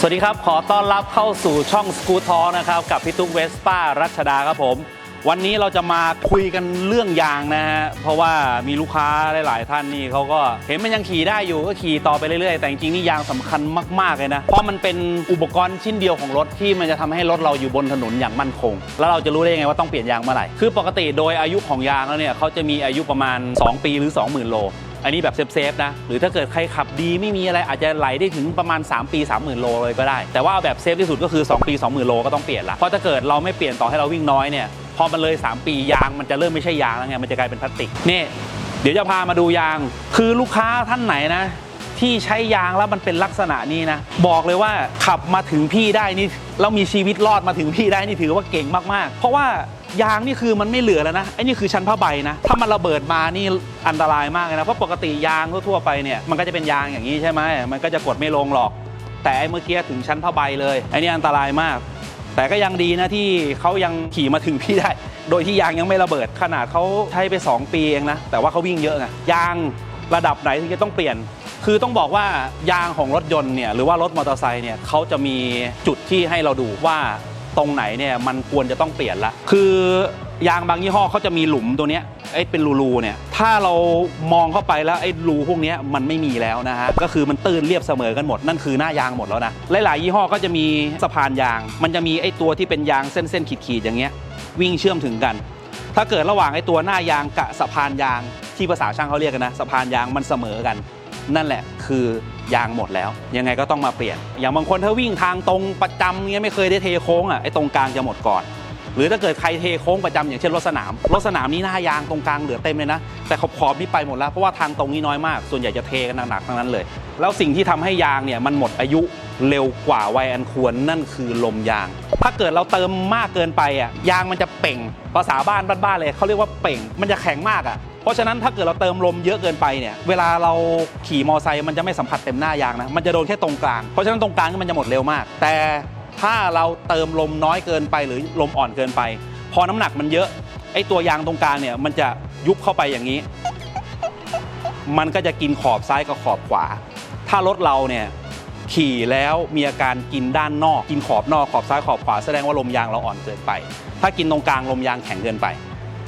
สวัสดีครับ ขอต้อนรับเข้าสู่ช่องสกูทอนะครับ กับพี่ตุ๊กเวสป้ารัชดาครับผม วันนี้เราจะมาคุยกันเรื่องยางนะฮะ เพราะว่ามีลูกค้าหลาย ๆ ท่านนี่เขาก็เห็นมันยังขี่ได้อยู่ก็ขี่ต่อไปเรื่อย ๆ แต่จริงๆนี่ยางสำคัญมาก ๆ เลยนะ เพราะมันเป็นอุปกรณ์ชิ้นเดียวของรถที่มันจะทำให้รถเราอยู่บนถนนอย่างมั่นคง แล้วเราจะรู้ได้ยังไงว่าต้องเปลี่ยนยางเมื่อไหร่ คือปกติโดยอายุของยางแล้วเนี่ยเขาจะมีอายุประมาณ 2 ปีหรือ 20,000 โล อันนี้แบบเซฟๆนะ หรือถ้าเกิดใครขับดีไม่มีอะไรอาจจะไหลได้ถึงประมาณ 3 ปี 30,000 โลเลยก็ได้ แต่ว่าเอาแบบเซฟที่สุดก็คือ 2 ปี 20,000 โลก็ต้องเปลี่ยนละเพราะถ้าเกิดเราไม่เปลี่ยนต่อให้เราวิ่งน้อยเนี่ยพอมันเลย 3 ปียางมันจะเริ่มไม่ใช่ยางแล้วไงมันจะกลายเป็นพลาสติกนี่เดี๋ยวจะพามาดูยาง คือลูกค้าท่านไหนนะที่ใช้ยางแล้วมันเป็นลักษณะนี้นะ บอกเลยว่าขับมาถึงพี่ได้นี่แล้วมีชีวิตรอดมาถึงพี่ได้นี่ถือว่าเก่งมากๆ เพราะว่า ยางนี่คือมันไม่เหลือแล้วนะไอ้นี่คือชั้นผ้าใบนะ ถ้ามันระเบิดมานี่อันตรายมากเลยนะ เพราะปกติยางทั่วๆไปเนี่ยมันก็จะเป็นยางอย่างนี้ใช่ไหมมันก็จะกดไม่ลงหรอก แต่ไอ้เมื่อกี้ถึงชั้นผ้าใบเลยไอ้นี่อันตรายมาก แต่ก็ยังดีนะที่เขายังขี่มาถึงพี่ได้ โดยที่ยางยังไม่ระเบิดขนาดเขาใช้ไป 2 ปีเองนะแต่ว่าเขาวิ่งเยอะไงยางระดับไหนที่จะต้องเปลี่ยน คือต้องบอกว่ายางของรถยนต์เนี่ยหรือว่ารถมอเตอร์ไซค์เนี่ยเขาจะมีจุดที่ให้เราดูว่า ตรงไหนเนี่ยมันควรจะต้องเปลี่ยนละคือยางบางยี่ห้อเขาจะมีหลุมตัวเนี้ยไอ้เป็นรูๆเนี่ยถ้าเรามองเข้าไปแล้วไอ้รูพวกเนี้ยมันไม่มีแล้วนะฮะก็คือมันตื้นเรียบเสมอกันหมดนั่นคือหน้ายางหมดแล้วนะหลายๆยี่ห้อก็จะมีสะพานยาง มันจะมีไอ้ตัวที่เป็นยางเส้นๆขีดๆอย่างเงี้ยวิ่งเชื่อมถึงกัน ถ้าเกิดระหว่างไอ้ตัวหน้ายางกับสะพานยางที่ภาษาช่างเขาเรียกกันนะสะพานยางมันเสมอกัน นั่นแหละคือยางหมดแล้ว ยังไงก็ต้องมาเปลี่ยน อย่างบางคนถ้าวิ่งทางตรงประจำเงี้ยไม่เคยได้เทโค้งอะไอ้ตรงกลางจะหมดก่อน หรือถ้าเกิดใครเทโค้งประจำอย่างเช่นรถสนามรถสนามนี่หน้ายางตรงกลางเหลือเต็มเลยนะแต่ขอบขอบนี่ไปหมดแล้วเพราะว่าทางตรงนี้น้อยมาก ส่วนใหญ่จะเทกันหนักๆทั้งนั้นเลย แล้วสิ่งที่ทำให้ยางเนี่ยมันหมดอายุเร็วกว่าวัยอันควรนั่นคือลมยาง ถ้าเกิดเราเติมมากเกินไปอะยางมันจะเป่งภาษาบ้านบ้านๆเลยเขาเรียกว่าเป่ง มันจะแข็งมากอะ เพราะฉะนั้นถ้าเกิดเราเติมลมเยอะเกินไปเนี่ยเวลาเราขี่มอไซค์มันจะไม่สัมผัสเต็มหน้ายางนะมันจะโดนแค่ตรงกลางเพราะฉะนั้นตรงกลางมันจะหมดเร็วมาก แต่ถ้าเราเติมลมน้อยเกินไปหรือลมอ่อนเกินไป พอน้ำหนักมันเยอะไอ้ตัวยางตรงกลางเนี่ยมันจะยุบเข้าไปอย่างนี้ มันก็จะกินขอบซ้ายกับขอบขวา ถ้ารถเราเนี่ยขี่แล้วมีอาการกินด้านนอก กินขอบนอกขอบซ้ายขอบขวาแสดงว่าลมยางเราอ่อนเกินไป ถ้ากินตรงกลางลมยางแข็งเกินไป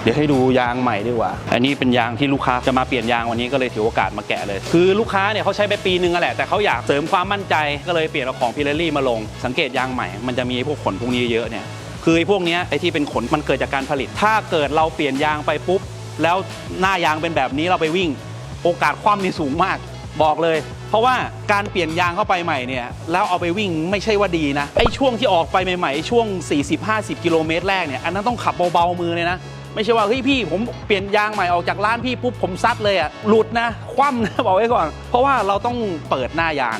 เดี๋ยวให้ดูยางใหม่ดีกว่า อันนี้เป็นยางที่ลูกค้าจะมาเปลี่ยนยางวันนี้ก็เลยถือโอกาสมาแกะเลย คือลูกค้าเนี่ยเขาใช้ไปปีนึงแหละ แต่เขาอยากเสริมความมั่นใจก็เลยเปลี่ยนเอาของพิเรลี่มาลง สังเกตยางใหม่ มันจะมีพวกขนพวกนี้เยอะเนี่ย คือไอ้พวกนี้ไอ้ที่เป็นขนมันเกิดจากการผลิต ถ้าเกิดเราเปลี่ยนยางไปปุ๊บ แล้วหน้ายางเป็นแบบนี้เราไปวิ่ง โอกาสคว่ำนี่สูงมาก บอกเลย เพราะว่าการเปลี่ยนยางเข้าไปใหม่เนี่ย แล้วเอาไปวิ่งไม่ใช่ว่าดีนะ ไอ้ช่วงที่ออกไปใหม่ๆช่วง 40-50 กิโลเมตรแรกเนี่ย อันนั้นต้องขับเบาๆมือเลยนะ ไม่ใช่ว่าเฮ้ยพี่ผมเปลี่ยนยางใหม่ออกจากร้านพี่ปุ๊บผมซัดเลยอะหลุดนะ คว่ำนะบอกไว้ก่อน เพราะว่าเราต้องเปิดหน้ายาง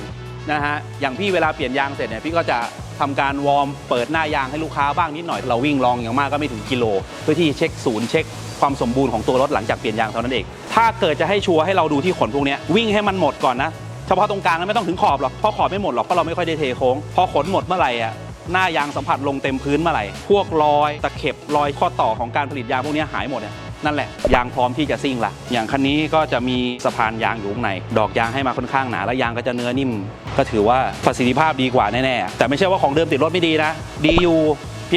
นะฮะอย่างพี่เวลาเปลี่ยนยางเสร็จเนี่ยพี่ก็จะทำการวอร์มเปิดหน้ายางให้ลูกค้าบ้างนิดหน่อยเราวิ่งลองอย่างมากก็ไม่ถึงกิโล เพื่อที่เช็คศูนย์เช็คความสมบูรณ์ของตัวรถหลังจากเปลี่ยนยางเท่านั้นเอง ถ้าเกิดจะให้ชัวร์ให้เราดูที่ขนพวกเนี้ยวิ่งให้มันหมดก่อนนะเฉพาะตรงกลางนั้นไม่ต้องถึงขอบหรอกเพราะขอบไม่หมดหรอกเพราะเราไม่ค่อยได้เทโค้งพอขนหมดเมื่อไหร่อะ หน้ายางสัมผัสลงเต็มพื้นเมื่อไหร่ พวกรอยตะเข็บรอยข้อต่อของการผลิตยางพวกนี้หายหมดเนี่ยนั่นแหละ ยางพร้อมที่จะซิ่งละอย่างคันนี้ก็จะมีสะพานยางอยู่ข้างใน ดอกยางให้มาค่อนข้างหนา และยางก็จะเนื้อนิ่ม ก็ถือว่าประสิทธิภาพดีกว่าแน่ๆแต่ไม่ใช่ว่าของเดิมติดรถไม่ดีนะ ดีอยู่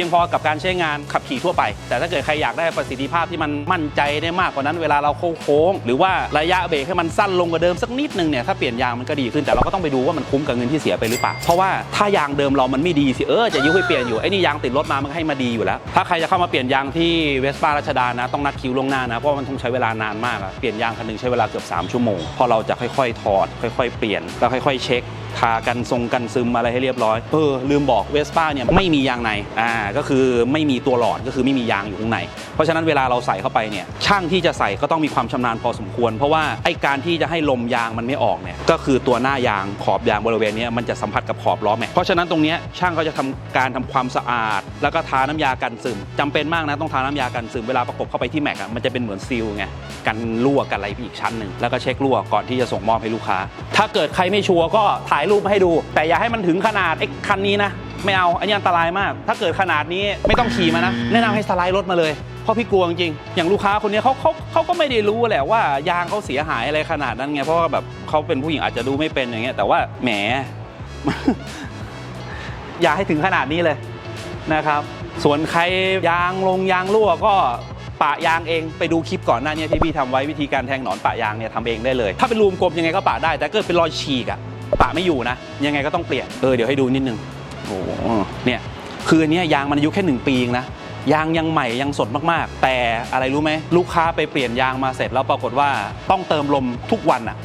พียงพอกับการใช้งานขับขี่ทั่วไป แต่ถ้าเกิดใครอยากได้ประสิทธิภาพที่มันมั่นใจได้มากกว่านั้นเวลาเราโค้ง หรือว่าระยะเบรกให้มันสั้นลงกว่าเดิมสักนิดนึงเนี่ยถ้าเปลี่ยนยางมันก็ดีขึ้นแต่เราก็ต้องไปดูว่ามันคุ้มกับเงินที่เสียไปหรือเปล่าเพราะว่าถ้ายางเดิมเรามันไม่ดีสิเออจะยุให้เปลี่ยนอยู่ไอ้นี่ยางติดรถมามันก็ให้มาดีอยู่แล้ว ถ้าใครจะเข้ามาเปลี่ยนยางที่เวสป้ารัชดานะต้องนัดคิวล่วงหน้านะเพราะว่ามันต้องใช้เวลานานมากอะเปลี่ยนยางคันหนึงใช้เวลาเกือบ3ชั่วโมงพอเราจะค่อยๆถอด ค่อย ๆ เปลี่ยนแล้วค่อย ๆ เช็ค ทากันทรงกันซึมอะไรให้เรียบร้อย เออ ลืมบอกเวสป้าเนี่ยไม่มียางใน อ่า ก็คือไม่มีตัวหลอดก็คือไม่มียางอยู่ข้างใน เพราะฉะนั้นเวลาเราใส่เข้าไปเนี่ย ช่างที่จะใส่ก็ต้องมีความชำนาญพอสมควร เพราะว่าไอการที่จะให้ลมยางมันไม่ออกเนี่ย ก็คือตัวหน้ายางขอบยางบริเวณนี้มันจะสัมผัสกับขอบล้อแม็กเพราะฉะนั้นตรงนี้ช่างเขาจะทำการทำความสะอาด แล้วก็ทาน้ำยากันซึมจำเป็นมากนะต้องทาน้ำยากันซึมเวลาประกบเข้าไปที่แม็กอะมันจะเป็นเหมือนซีลไงกันรั่วกันอะไรอีกชั้นหนึ่งแล้วก็เช็ครั่วก่อนที่จะส่งมอบให้ลูกค้า ถ้าเกิดใครไม่ชัวร์ก็ถ่ายรูปมาให้ดู แต่อย่าให้มันถึงขนาดไอ้คันนี้นะ ไม่เอา อันนี้อันตรายมาก ถ้าเกิดขนาดนี้ไม่ต้องขี่มานะ แนะนำให้สไลด์รถมาเลย เพราะพี่กลัวจริง อย่างลูกค้าคนนี้เขาเขาเขาก็ไม่ได้รู้แหละว่ายางเขาเสียหายอะไรขนาดนั้นไง เพราะว่าแบบเขาเป็นผู้หญิงอาจจะดูไม่เป็นอย่างเงี้ย แต่ว่าแหม อย่าให้ถึงขนาดนี้เลยนะครับ ส่วนใครยางลงยางรั่วก็ปะยางเองไปดูคลิปก่อนหน้านี้ที่พี่ทำไว้วิธีการแทงหนอนปะยางเนี่ยทำเองได้เลย ถ้าเป็นรูมกลมยังไงก็ปะได้ แต่เกิดเป็นรอยฉีกอะ ปะไม่อยู่นะ ยังไงก็ต้องเปลี่ยน เออเดี๋ยวให้ดูนิดนึงโอ้โหเนี่ยคืออันเนี้ยยางมันอายุแค่หนึ่งปีเองนะยางยังใหม่ยังสดมากๆ แต่อะไรรู้ไหมลูกค้าไปเปลี่ยนยางมาเสร็จแล้วปรากฏว่าต้องเติมลมทุกวันอะ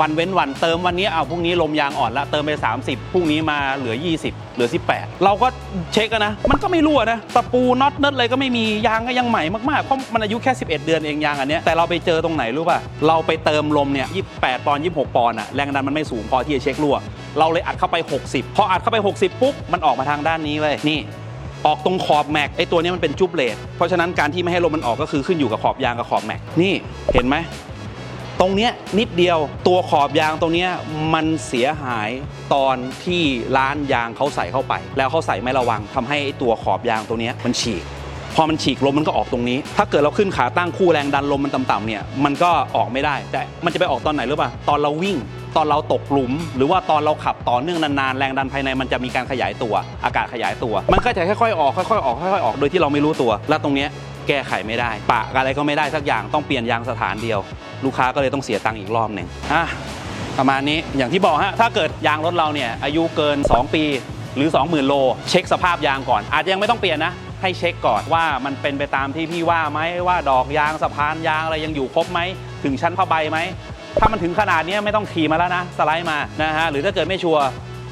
วันเว้นวันเติมวันนี้เอาพรุ่งนี้ลมยางอ่อนละเติมไป 30พรุ่งนี้มาเหลือ 20 เหลือ 18 เราก็เช็คอะนะ มันก็ไม่รั่วนะตะปูน็อตเนิร์ดเลยก็ไม่มียางก็ยังใหม่มากๆเพราะมันอายุแค่ 11 เดือนเองยางอันเนี้ยแต่เราไปเจอตรงไหนรู้ป่ะเราไปเติมลมเนี่ย28ปอนด์26 ปอนด์อะแรงดันมันไม่สูงพอที่จะเช็ครั่ว เราเลยอัดเข้าไป 60 พออัดเข้าไป 60 ปุ๊บมันออกมาทางด้านนี้เว้ยนี่ออกตรงขอบแม็กไอตัวนี้มันเป็นจุบเลดเพราะฉะนั้นการที่ไม่ให้ลมมันออกก็คือขึ้นอยู่กับขอบยางกับขอบแม็กนี่เห็นไหม ตรงเนี้ยนิดเดียวตัวขอบยางตรงเนี้ยมันเสียหายตอนที่ร้านยางเขาใส่เข้าไป แล้วเขาใส่ไม่ระวังทำให้ไอ้ตัวขอบยางตรงเนี้ยมันฉีก พอมันฉีกลมมันก็ออกตรงนี้ ถ้าเกิดเราขึ้นขาตั้งคู่แรงดันลมมันต่ำๆเนี่ยมันก็ออกไม่ได้ แต่มันจะไปออกตอนไหนหรู้ป่ะตอนเราวิ่ง ตอนเราตกหลุม หรือว่าตอนเราขับต่อเนื่องนานๆแรงดันภายในมันจะมีการขยายตัว อากาศขยายตัว มันก็จะค่อยๆออกค่อยๆออกค่อยๆออกโดยที่เราไม่รู้ตัว แล้วตรงเนี้ยแก้ไขไม่ได้ ปะอะไรก็ไม่ได้สักอย่างต้องเปลี่ยนยางสถานเดียว ลูกค้าก็เลยต้องเสียตังค์อีกรอบหนึ่งอะประมาณนี้อย่างที่บอกฮะถ้าเกิดยางรถเราเนี่ยอายุเกิน 2 ปีหรือ 20,000 โล เช็คสภาพยางก่อน อาจจะยังไม่ต้องเปลี่ยนนะ ให้เช็คก่อนว่ามันเป็นไปตามที่พี่ว่าไหมว่าดอกยางสะพานยางอะไรยังอยู่ครบไหม ถึงชั้นผ้าใบไหม ถ้ามันถึงขนาดนี้ไม่ต้องขี่มาแล้วนะ สไลด์มานะฮะหรือถ้าเกิดไม่ชัวร์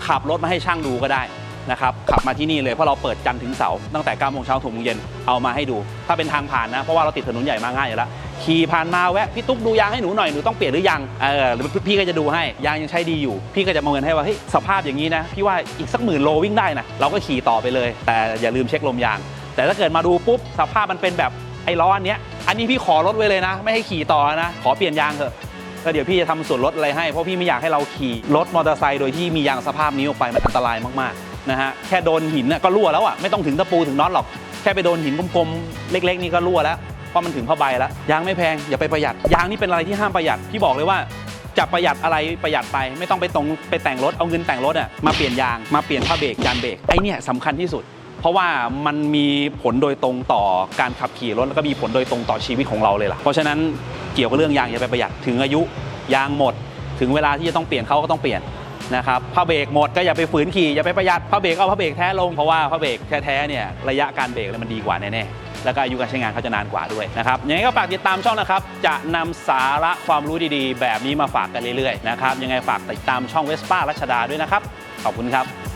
ขับรถมาให้ช่างดูก็ได้นะครับขับมาที่นี่เลยเพราะเราเปิดจันทร์ถึงเสาร์ตั้งแต่9โมงเช้าถึงโมงเย็นเอามาให้ดู ถ้าเป็นทางผ่านนะ เพราะว่าเราติดถนนใหญ่มาง่ายอยู่แล้ว ขี่ผ่านมาแวะพี่ตุ๊กดูยางให้หนูหน่อยหนูต้องเปลี่ยนหรือยังเออพี่ก็จะดูให้ยางยังใช้ดีอยู่ พี่ก็จะมาเงินให้ว่าเฮ้ยสภาพอย่างนี้นะพี่ว่าอีกสักหมื่นโลวิ่งได้นะเราก็ขี่ต่อไปเลย แต่อย่าลืมเช็คลมยาง แต่ถ้าเกิดมาดูปุ๊บสภาพมันเป็นแบบไอ้ล้ออันเนี้ยอันนี้พี่ขอลดไว้เลยนะ ไม่ให้ขี่ต่อนะขอเปลี่ยนยางเถอะก็เดี๋ยวพี่จะทำส่วนลดอะไรให้เพราะพี่ไม่อยากให้เราขี่รถมอเตอร์ไซค์โดยที่มียางสภาพนี้ออกไปมันอันตรายมากๆนะฮะแค่โดนหินน่ะก็รั่วแล้วอะไม่ต้องถึงตะปูถึงน็อตหรอกแค่ไปโดนหินกลมๆเล็ก ๆ นี่ก็รั่วแล้ว เพราะมันถึงผ้าใบแล้วยางไม่แพงอย่าไปประหยัดยางนี่เป็นอะไรที่ห้ามประหยัดพี่บอกเลยว่าจะประหยัดอะไรประหยัดไปไม่ต้องไปตรงไปแต่งรถเอาเงินแต่งรถอะมาเปลี่ยนยางมาเปลี่ยนผ้าเบรกยานเบรกไอ้เนี่ยสำคัญที่สุด เพราะว่ามันมีผลโดยตรงต่อการขับขี่รถแล้วก็มีผลโดยตรงต่อชีวิตของเราเลยล่ะเพราะฉะนั้นเกี่ยวกับเรื่องยางอย่าไปประหยัดถึงอายุยางหมด ถึงเวลาที่จะต้องเปลี่ยนเขาก็ต้องเปลี่ยนนะครับผ้าเบรกหมดก็อย่าไปฝืนขี่อย่าไปประหยัดผ้าเบรกเอาผ้าเบรกแท้ลงเพราะว่าผ้าเบรกแท้ๆเนี่ยระยะการเบรกมันดีกว่าแน่ๆ แล้วก็อายุการใช้งานเขาจะนานกว่าด้วยนะครับยังไงก็ฝากติดตามช่องนะครับ จะนำสาระความรู้ดีๆ แบบนี้มาฝากกันเรื่อยๆนะครับยังไงฝากติดตามช่องเวสป้ารัชดาด้วยนะครับขอบคุณครับ